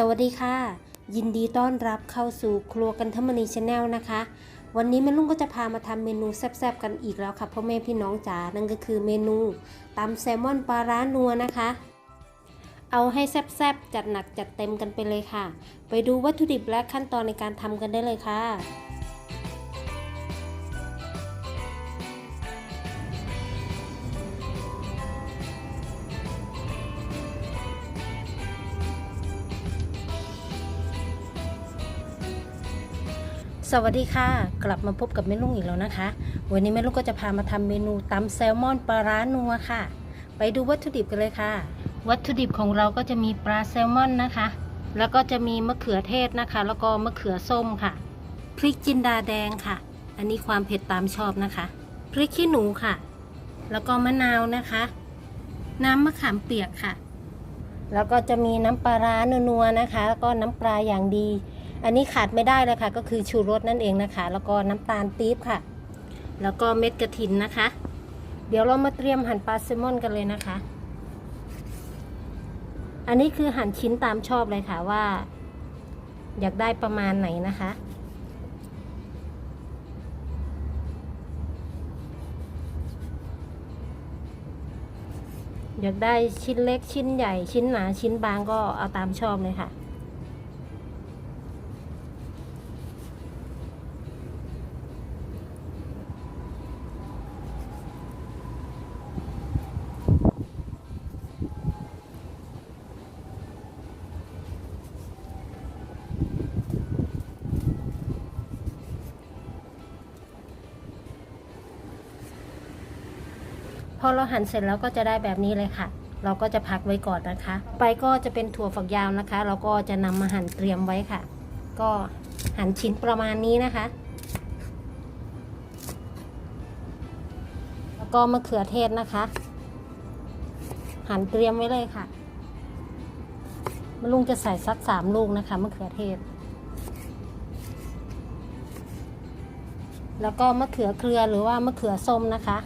สวัสดีค่ะ ยินดีต้อนรับเข้าสู่ครัวกันทมณีชาแนลนะคะ วันนี้แม่ลุงก็จะพามาทำเมนูแซ่บๆกันอีกแล้วค่ะพ่อแม่พี่น้องจ๋านั่นก็คือเมนูตำแซลมอนปลาร้านัวนะคะ เอาให้แซ่บๆจัดหนักจัดเต็มกันไปเลยค่ะ ไปดูวัตถุดิบและขั้นตอนในการทำกันได้เลยค่ะ สวัสดีค่ะ กลับมาพบกับแม่ลุงอีกแล้วนะคะ วันนี้แม่ลุงก็จะพามาทำเมนูตำแซลมอนปลาร้านัวค่ะ ไปดูวัตถุดิบกันเลยค่ะ วัตถุดิบของเราก็จะมีปลาแซลมอนนะคะ แล้วก็จะมีมะเขือเทศนะคะ แล้วก็มะเขือส้มค่ะ พริกจินดาแดงค่ะ อันนี้ความเผ็ดตามชอบนะคะ พริกขี้หนูค่ะ แล้วก็มะนาวนะคะ น้ำมะขามเปียกค่ะ แล้วก็จะมีน้ำปลาร้านัวๆนะคะ แล้วก็น้ำปลาอย่างดี อันนี้ขาดไม่ได้เลยค่ะ ก็คือชูรสนั่นเองนะคะ แล้วก็น้ำตาลปี๊บค่ะ แล้วก็เม็ดกระถินนะคะ เดี๋ยวเรามาเตรียมหั่นปลาแซลมอนกันเลยนะคะ อันนี้คือหั่นชิ้นตามชอบเลยค่ะว่า อยากได้ประมาณไหนนะคะอยากได้ชิ้นเล็กชิ้นใหญ่ชิ้นหนาชิ้นบางก็เอาตามชอบเลยค่ะ อเราหั่นเสร็จแล้วก็จะได้แบบนี้เลยค่ะ เราก็จะพักไว้ก่อนนะคะ ไปก็จะเป็นถั่วฝักยาวนะคะ เราก็จะนำมาหั่นเตรียมไว้ค่ะ ก็หั่นชิ้นประมาณนี้นะคะ แล้วก็มะเขือเทศนะคะ หั่นเตรียมไว้เลยค่ะมะลุงจะใส่สักสามลูกนะคะมะเขือเทศ แล้วก็มะเขือเครือหรือว่ามะเขือส้มนะคะ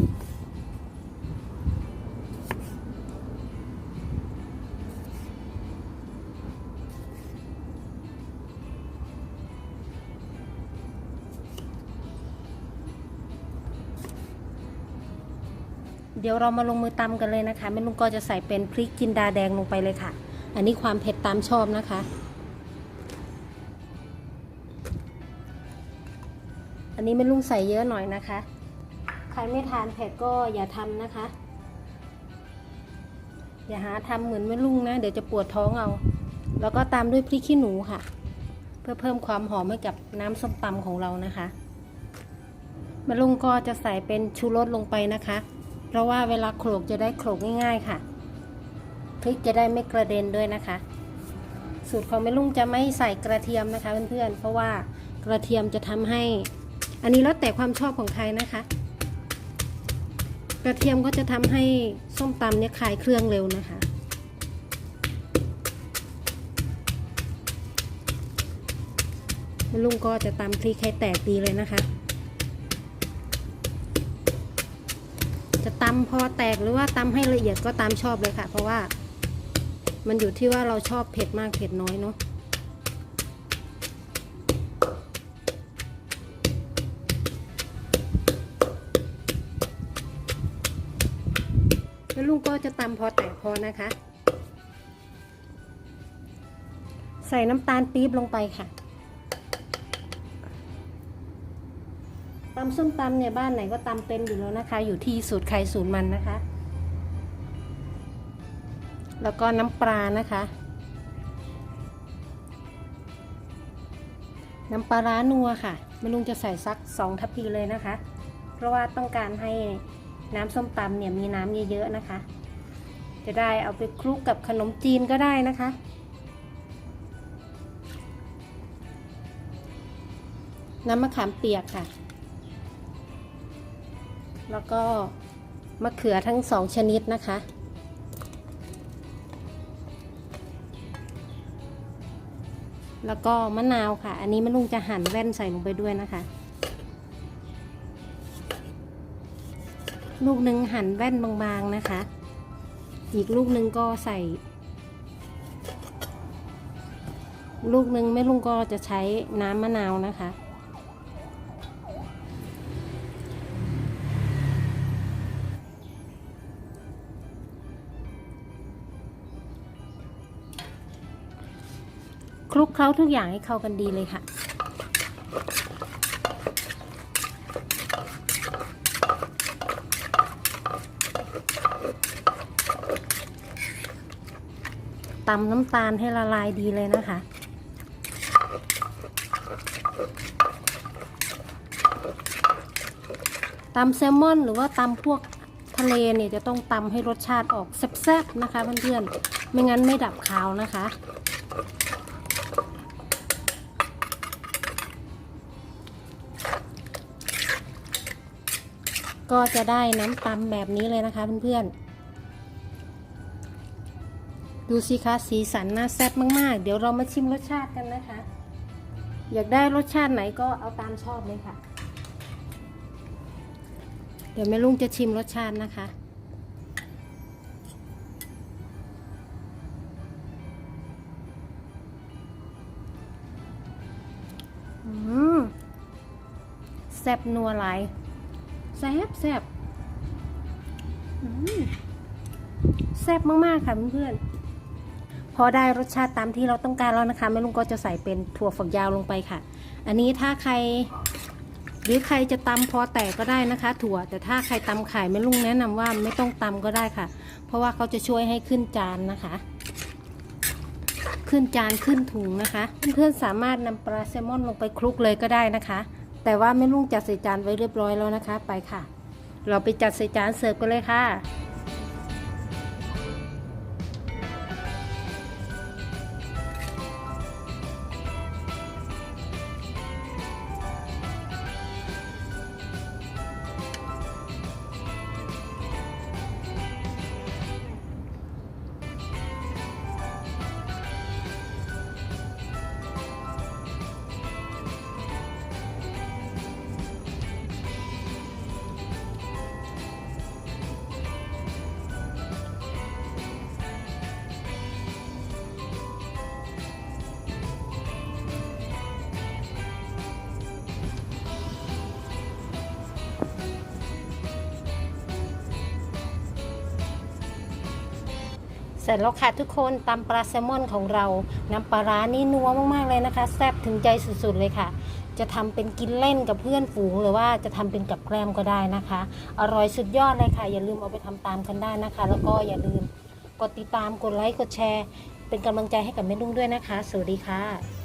เดี๋ยวเรามาลงมือตำกันเลยนะคะแม่ลุงก็จะใส่เป็นพริกจินดาแดงลงไปเลยค่ะ อันนี้ความเผ็ดตามชอบนะคะ อันนี้แม่ลุงใส่เยอะหน่อยนะคะ ใครไม่ทานเผ็ดก็อย่าทำนะคะ อย่าหาทำเหมือนแม่ลุงนะ เดี๋ยวจะปวดท้องเอา แล้วก็ตามด้วยพริกขี้หนูค่ะ เพื่อเพิ่มความหอมให้กับน้ำส้มตำของเรานะคะแม่ลุงก็จะใส่เป็นชูรสลงไปนะคะ เพราะว่าเวลาโขลกจะได้โขลกง่ายๆค่ะ พริกจะได้ไม่กระเด็นด้วยนะคะ สูตรของแม่ลุงจะไม่ใส่กระเทียมนะคะเพื่อนๆ เพราะว่ากระเทียมจะทำให้ อันนี้แล้วแต่ความชอบของใครนะคะ กระเทียมก็จะทำให้ส้มตำเนี่ยคลายเครื่องเร็วนะคะแม่ลุงก็จะตำพริกให้แตกดีเลยนะคะ จะ ตำพอแตกหรือว่าตำให้ละเอียดก็ตามชอบเลยค่ะ เพราะว่า มันอยู่ที่ว่าเราชอบเผ็ดมากเผ็ดน้อยเนาะแล้วลุงก็จะตำพอแตกพอนะคะ ใส่น้ำตาลปี๊บลงไปค่ะ ตำส้มตำเนี่ยบ้านไหนก็ตำเป็นอยู่แล้วนะคะ อยู่ที่สูตรใครสูตรมันนะคะ แล้วก็น้ำปลานะคะ น้ำปลาร้านัวค่ะแม่ลุงจะใส่สักสองทัพพีเลยนะคะ เพราะว่าต้องการให้น้ำส้มตำเนี่ยมีน้ำเยอะๆนะคะ จะได้เอาไปคลุกกับขนมจีนก็ได้นะคะ น้ำมะขามเปียกค่ะ แล้วก็มะเขือทั้งสองชนิดนะคะ แล้วก็มะนาวค่ะ อันนี้แม่ลุงจะหั่นแว่นใส่ลงไปด้วยนะคะ ลูกหนึ่งหั่นแว่นบางๆนะคะ อีกลูกหนึ่งก็ใส่ ลูกหนึ่งแม่ลุงก็จะใช้น้ำมะนาวนะคะ คลุกเคล้าทุกอย่างให้เข้ากันดีเลยค่ะตำน้ำตาลให้ละลายดีเลยนะคะ ตำแซลมอนหรือว่าตำพวกทะเลเนี่ยจะต้องตำให้รสชาติออกแซ่บๆนะคะเพื่อนๆ ไม่งั้นไม่ดับคาวนะคะ ก็จะได้น้ำตำแบบนี้เลยนะคะเพื่อนๆ ดูสิคะสีสันน่าแซ่บมากๆ เดี๋ยวเรามาชิมรสชาติกันนะคะ อยากได้รสชาติไหนก็เอาตามชอบเลยค่ะ เดี๋ยวแม่ลุงจะชิมรสชาตินะคะอืมแซ่บนัวหลาย แซ่บแซ่บอืมแซ่บมาก ๆ ค่ะเพื่อนๆพอได้รสชาติตามที่เราต้องการแล้วนะคะแม่ลุงก็จะใส่เป็นถั่วฝักยาวลงไปค่ะ อันนี้ถ้าใคร หรือใครจะตำพอแตกก็ได้นะคะ ถั่ว แต่ถ้าใครตำไข่แม่ลุงแนะนำว่าไม่ต้องตำก็ได้ค่ะ เพราะว่าเขาจะช่วยให้ขึ้นจานนะคะ ขึ้นจานขึ้นถุงนะคะ เพื่อนๆสามารถนำปลาแซลมอนลงไปคลุกเลยก็ได้นะคะ แต่ว่าแม่ลุงจัดใส่จานไว้เรียบร้อยแล้วนะคะ ไปค่ะ เราไปจัดใส่จานเสิร์ฟกันเลยค่ะ ร็จแล้วค่ะทุกคนตำปลาแซลมอนของเรา น้ำปลาร้านี่นัวมากๆเลยนะคะ แซ่บถึงใจสุดๆเลยค่ะ จะทำเป็นกินเล่นกับเพื่อนฝูง หรือว่าจะทำเป็นกับแกล้มก็ได้นะคะ อร่อยสุดยอดเลยค่ะ อย่าลืมเอาไปทำตามกันได้นะคะ แล้วก็อย่าลืมกดติดตามกดไลค์กดแชร์ เป็นกำลังใจให้กับแม่ลุงด้วยนะคะ สวัสดีค่ะ